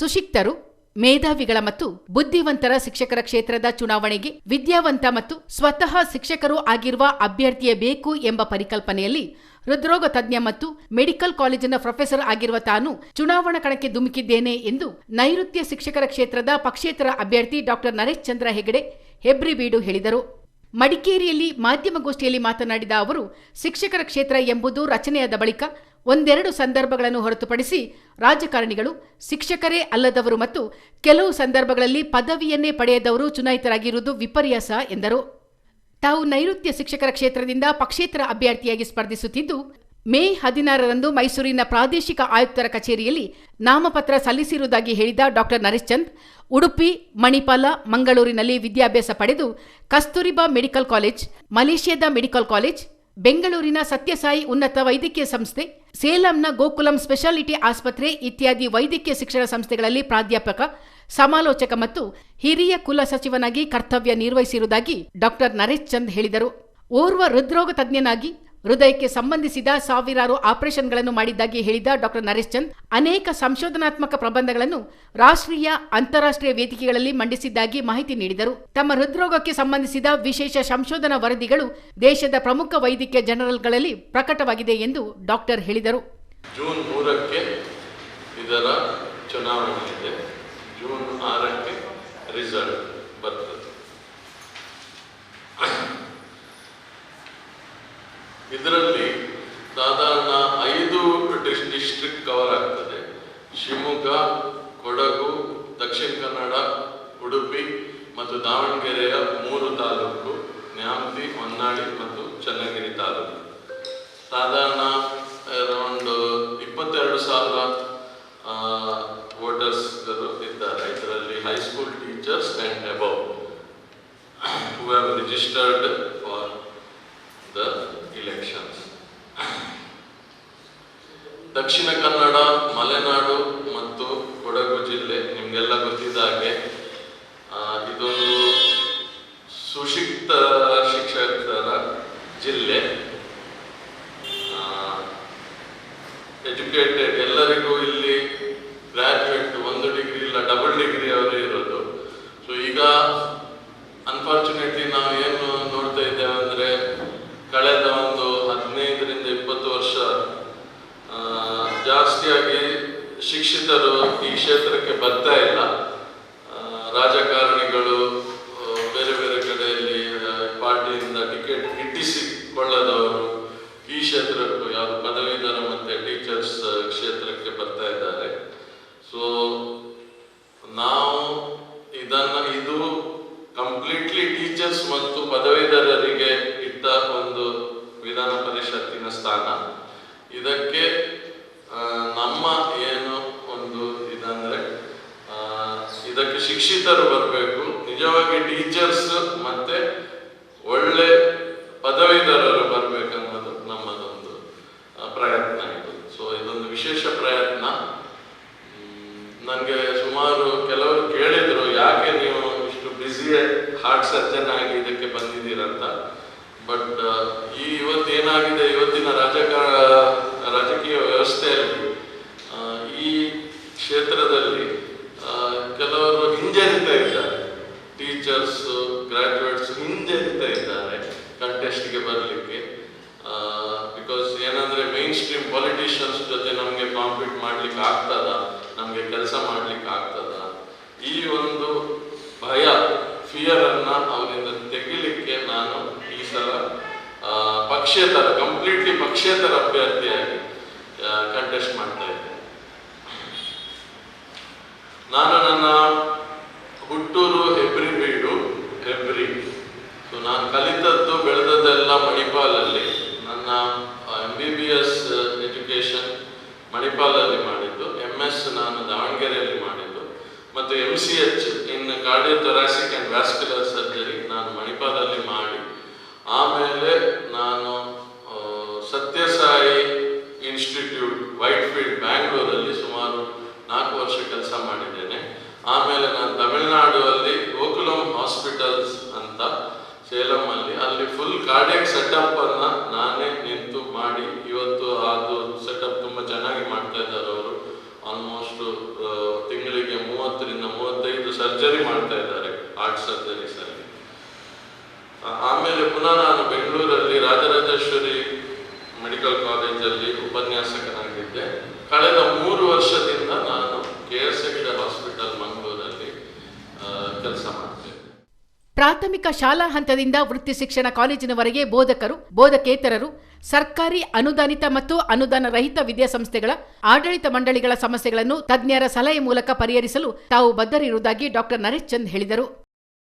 ಸುಶಿಕ್ತರು, ಮೇಧಾವಿಗಳ ಮತ್ತು ಬುದ್ಧಿವಂತರ ಶಿಕ್ಷಕರ ಕ್ಷೇತ್ರದ ಚುನಾವಣೆಗೆ ವಿದ್ಯಾವಂತ ಮತ್ತು ಸ್ವತಃ ಶಿಕ್ಷಕರು ಆಗಿರುವ ಅಭ್ಯರ್ಥಿಯೇ ಬೇಕು ಎಂಬ ಪರಿಕಲ್ಪನೆಯಲ್ಲಿ ಹೃದ್ರೋಗ ತಜ್ಞ ಮತ್ತು ಮೆಡಿಕಲ್ ಕಾಲೇಜಿನ ಪ್ರೊಫೆಸರ್ ಆಗಿರುವ ತಾನು ಚುನಾವಣಾ ಕಣಕ್ಕೆ ಧುಮುಕಿದ್ದೇನೆ ಎಂದು ನೈಋತ್ಯ ಶಿಕ್ಷಕರ ಕ್ಷೇತ್ರದ ಪಕ್ಷೇತರ ಅಭ್ಯರ್ಥಿ ಡಾಕ್ಟರ್ ನರೇಶ್ ಚಂದ್ರ ಹೆಗಡೆ ಹೆಬ್ರಿಬೀಡು ಹೇಳಿದರು. ಮಡಿಕೇರಿಯಲ್ಲಿ ಮಾಧ್ಯಮಗೋಷ್ಠಿಯಲ್ಲಿ ಮಾತನಾಡಿದ ಅವರು, ಶಿಕ್ಷಕರ ಕ್ಷೇತ್ರ ಎಂಬುದು ರಚನೆಯಾದ ಬಳಿಕ ಒಂದೆರಡು ಸಂದರ್ಭಗಳನ್ನು ಹೊರತುಪಡಿಸಿ ರಾಜಕಾರಣಿಗಳು, ಶಿಕ್ಷಕರೇ ಅಲ್ಲದವರು ಮತ್ತು ಕೆಲವು ಸಂದರ್ಭಗಳಲ್ಲಿ ಪದವಿಯನ್ನೇ ಪಡೆಯದವರು ಚುನಾಯಿತರಾಗಿರುವುದು ವಿಪರ್ಯಾಸ ಎಂದರು. ತಾವು ನೈಋತ್ಯ ಶಿಕ್ಷಕರ ಕ್ಷೇತ್ರದಿಂದ ಪಕ್ಷೇತರ ಅಭ್ಯರ್ಥಿಯಾಗಿ ಸ್ಪರ್ಧಿಸುತ್ತಿದ್ದು, ಮೇ ಹದಿನಾರರಂದು ಮೈಸೂರಿನ ಪ್ರಾದೇಶಿಕ ಆಯುಕ್ತರ ಕಚೇರಿಯಲ್ಲಿ ನಾಮಪತ್ರ ಸಲ್ಲಿಸಿರುವುದಾಗಿ ಹೇಳಿದ ಡಾಕ್ಟರ್ ನರೇಶ್ ಚಂದ್ ಉಡುಪಿ, ಮಣಿಪಾಲ, ಮಂಗಳೂರಿನಲ್ಲಿ ವಿದ್ಯಾಭ್ಯಾಸ ಪಡೆದು ಕಸ್ತೂರಿಬಾ ಮೆಡಿಕಲ್ ಕಾಲೇಜ್, ಮಲೇಷ್ಯಾದ ಮೆಡಿಕಲ್ ಕಾಲೇಜ್ ಬೆಂಗಳೂರಿನ ಸತ್ಯಸಾಯಿ ಉನ್ನತ ವೈದ್ಯಕೀಯ ಸಂಸ್ಥೆ, ಸೇಲಂನ ಗೋಕುಲಂ ಸ್ಪೆಷಾಲಿಟಿ ಆಸ್ಪತ್ರೆ ಇತ್ಯಾದಿ ವೈದ್ಯಕೀಯ ಶಿಕ್ಷಣ ಸಂಸ್ಥೆಗಳಲ್ಲಿ ಪ್ರಾಧ್ಯಾಪಕ, ಸಮಾಲೋಚಕ ಮತ್ತು ಹಿರಿಯ ಕುಲ ಸಚಿವನಾಗಿ ಕರ್ತವ್ಯ ನಿರ್ವಹಿಸಿರುವುದಾಗಿ ಡಾಕ್ಟರ್ ನರೇಶ್ ಚಂದ್ ಹೇಳಿದರು. ಓರ್ವ ಹೃದ್ರೋಗ ತಜ್ಞನಾಗಿ ಹೃದಯಕ್ಕೆ ಸಂಬಂಧಿಸಿದ ಸಾವಿರಾರು ಆಪರೇಷನ್ಗಳನ್ನು ಮಾಡಿದ್ದಾಗಿ ಹೇಳಿದ ಡಾಕ್ಟರ್ ನರೇಶ್ ಚಂದ್ ಅನೇಕ ಸಂಶೋಧನಾತ್ಮಕ ಪ್ರಬಂಧಗಳನ್ನು ರಾಷ್ಟ್ರೀಯ, ಅಂತಾರಾಷ್ಟ್ರೀಯ ವೇದಿಕೆಗಳಲ್ಲಿ ಮಂಡಿಸಿದ್ದಾಗಿ ಮಾಹಿತಿ ನೀಡಿದರು. ತಮ್ಮ ಹೃದ್ರೋಗಕ್ಕೆ ಸಂಬಂಧಿಸಿದ ವಿಶೇಷ ಸಂಶೋಧನಾ ವರದಿಗಳು ದೇಶದ ಪ್ರಮುಖ ವೈದ್ಯಕೀಯ ಜನರಲ್ಗಳಲ್ಲಿ ಪ್ರಕಟವಾಗಿದೆ ಎಂದು ಡಾಕ್ಟರ್ ಹೇಳಿದರು. ಜೂನ್ ಮೂರಕ್ಕೆ ಇದರ ಚುನಾವಣೆ ಜೂನ್ ಆರಕ್ಕೆ ರಿಸಲ್ಟ್. ಕೊಡಗು, ದಕ್ಷಿಣ ಕನ್ನಡ, ಉಡುಪಿ ಮತ್ತು ದಾವಣಗೆರೆಯ ಮೂರು ತಾಲೂಕು, ನ್ಯಾಮತಿ, ಹೊನ್ನಾಳಿ ಮತ್ತು ಚನ್ನಗಿರಿ ತಾಲೂಕು. ಸಾಧಾರಣ ಅರೌಂಡ್ ಇಪ್ಪತ್ತೆರಡು ಸಾವಿರ ವೋಟರ್ಸ್ಗಳು ಇದ್ದಾರೆ. ಇದರಲ್ಲಿ high school teachers and above who have registered for the elections Dakshina Kannada, Malenadu unfortunately ನಾವು ಏನು ನೋಡ್ತಾ ಇದ್ದೇವೆ ಅಂದರೆ ಕಳೆದ ಒಂದು ಹದಿನೈದರಿಂದ ಇಪ್ಪತ್ತು ವರ್ಷ ಜಾಸ್ತಿಯಾಗಿ ಶಿಕ್ಷಿತರು ಈ ಕ್ಷೇತ್ರಕ್ಕೆ ಬರ್ತಾ ಇಲ್ಲ ಆ, ರಾಜಕಾರಣಿಗಳು ಆ, ಬೇರೆ ಬೇರೆ ಕಡೆಯಲ್ಲಿ ಆ, ಪಾರ್ಟಿಯಿಂದ ಟಿಕೆಟ್ ಗಿಟ್ಟಿಸಿಕೊಳ್ಳದವರು ಈ ಕ್ಷೇತ್ರಕ್ಕೂ ಯಾವುದು ಪದವೀಧರ ಮತ್ತೆ ಟೀಚರ್ಸ್ ಕ್ಷೇತ್ರಕ್ಕೆ ಬರ್ತಾ ಇದ್ದಾರೆ ಸೊ ನಾವು ಇದನ್ನ ಇದು ಕಂಪ್ಲೀಟ್ಲಿ ಟೀಚರ್ಸ್ ಮತ್ತು ಪದವೀಧರರಿಗೆ ಇದ್ದ ಒಂದು ವಿಧಾನ ಸ್ಥಾನ ಇದಕ್ಕೆ ನಮ್ಮ ಏನು ಒಂದು ಇದಂದ್ರೆ ಇದಕ್ಕೆ ಶಿಕ್ಷಿತರು ಬರಬೇಕು. ನಿಜವಾಗಿ ಟೀಚರ್ಸ್ ಮತ್ತೆ ಒಳ್ಳೆ ಪದವೀಧರರು ಬರ್ಬೇಕನ್ನೋದು ನಮ್ಮದೊಂದು ಪ್ರಯತ್ನ ಇದು. ಸೊ ಇದೊಂದು ವಿಶೇಷ ಪ್ರಯತ್ನ. ನನಗೆ ಸುಮಾರು ಕೆಲವರು ಕೇಳಿದ್ರು, ಯಾಕೆ ನೀವು ಇಷ್ಟು ಬ್ಯುಸಿ ಹಾರ್ಟ್ ಸರ್ಜನ್ ಆಗಿ ಇದಕ್ಕೆ ಬಂದಿದ್ದೀರಂತ? ಬಟ್ ಈ ಏನಾಗಿದೆ ಇವತ್ತಿನ ರಾಜಕಾರ ರಾಜಕೀಯ ವ್ಯವಸ್ಥೆಯಲ್ಲಿ. ಈ ಕ್ಷೇತ್ರದಲ್ಲಿ ಕೆಲವರು ಹಿಂಜರಿತಾ ಇದ್ದಾರೆ. ಟೀಚರ್ಸ್ ಗ್ರಾಜುಯೇಟ್ಸ್ ಹಿಂಜರಿತಾ ಇದ್ದಾರೆ ಕಂಟೆಸ್ಟ್ಗೆ ಬರಲಿಕ್ಕೆ. ಬಿಕಾಸ್ ಏನಂದ್ರೆ ಮೈನ್ ಸ್ಟ್ರೀಮ್ ಪಾಲಿಟಿಷಿಯನ್ಸ್ ಜೊತೆ ನಮಗೆ ಕಾಂಪೀಟ್ ಮಾಡ್ಲಿಕ್ಕೆ ಆಗ್ತದ, ನಮಗೆ ಕೆಲಸ ಮಾಡ್ಲಿಕ್ಕೆ ಆಗ್ತದ. ಈ ಒಂದು ಭಯ ಫಿಯರ್ ಅನ್ನ ಅವರಿಂದ ತೆಗಿಲಿಕ್ಕೆ ನಾನು ಈ ಸಲ ಪಕ್ಷೇತರ ಕಂಪ್ಲೀಟ್ಲಿ ಪಕ್ಷೇತರ ಅಭ್ಯರ್ಥಿಯಾಗಿ ಕಂಟೆಸ್ಟ್ ಮಾಡ್ತಾ ಇದ್ದೆ. ನಾನು ನನ್ನ ಹುಟ್ಟೂರು ಹೆಬ್ರಿ ಬೀಡು ಹೆಬ್ರಿ ಸೊ ನಾನು ಕಲಿತದ್ದು, ಬೆಳೆದದ್ದೆಲ್ಲ ಮಣಿಪಾಲಲ್ಲಿ. ನನ್ನ M B B S education ಮಣಿಪಾಲಲ್ಲಿ ಮಾಡಿದ್ದು. ಎಂ ಎಸ್ ನಾನು ದಾವಣಗೆರೆಯಲ್ಲಿ ಮಾಡಿದ್ದು. ಮತ್ತು M C H in cardiothoracic and vascular surgery ನಾನು ಮಣಿಪಾಲಲ್ಲಿ ಮಾಡಿ. ಆಮೇಲೆ ವೈಟ್ ಫೀಲ್ಡ್ ಬ್ಯಾಂಗ್ಳೂರಲ್ಲಿ ಸುಮಾರು ನಾಲ್ಕು ವರ್ಷ ಕೆಲಸ ಮಾಡಿದ್ದೇನೆ. ಆಮೇಲೆ ನಾನು ತಮಿಳುನಾಡು ಅಲ್ಲಿ ಗೋಕುಲಂ ಹಾಸ್ಪಿಟಲ್ಸ್ ಅಂತ ಸೇಲಂ ಅಲ್ಲಿ ಅಲ್ಲಿ ಫುಲ್ ಕಾರ್ಡಿಯಕ್ ಸೆಟಪ್ ಅನ್ನ ನಾನೇ ನಿಂತು ಮಾಡಿ, ಇವತ್ತು ಅದು ಸೆಟಪ್ ತುಂಬಾ ಚೆನ್ನಾಗಿ ಮಾಡ್ತಾ ಇದ್ದಾರೆ ಅವರು. ಆಲ್ಮೋಸ್ಟ್ ತಿಂಗಳಿಗೆ ಮೂವತ್ತರಿಂದ ಮೂವತ್ತೈದು ಸರ್ಜರಿ ಮಾಡ್ತಾ ಇದ್ದಾರೆ ಹಾರ್ಟ್ ಸರ್ಜರಿ ಅಲ್ಲಿ. ಆಮೇಲೆ ಪುನಃ ನಾನು ಬೆಂಗಳೂರಲ್ಲಿ ರಾಜರಾಜೇಶ್ವರಿ ಮೆಡಿಕಲ್ ಕಾಲೇಜಲ್ಲಿ ಉಪನ್ಯಾಸಕನಾಗಿದ್ದೆ. ಕಳೆದ ಮೂರು ವರ್ಷದಿಂದ ನಾನು ಕೆ ಎಸ್ ಹಾಸ್ಪಿಟಲ್ ಮಂಗಳೂರಲ್ಲಿ ಕೆಲಸ ಮಾಡ್ತೇನೆ. ಪ್ರಾಥಮಿಕ ಶಾಲಾ ಹಂತದಿಂದ ವೃತ್ತಿ ಶಿಕ್ಷಣ ಕಾಲೇಜಿನವರೆಗೆ ಬೋಧಕರು, ಬೋಧಕೇತರರು, ಸರ್ಕಾರಿ ಅನುದಾನಿತ ಮತ್ತು ಅನುದಾನ ರಹಿತ ವಿದ್ಯಾಸಂಸ್ಥೆಗಳ, ಆಡಳಿತ ಮಂಡಳಿಗಳ ಸಮಸ್ಯೆಗಳನ್ನು ತಜ್ಞರ ಸಲಹೆ ಮೂಲಕ ಪರಿಹರಿಸಲು ತಾವು ಬದ್ಧರಿರುವುದಾಗಿ ಡಾಕ್ಟರ್ ನರೇಶ್ ಚಂದ್ ಹೇಳಿದರು.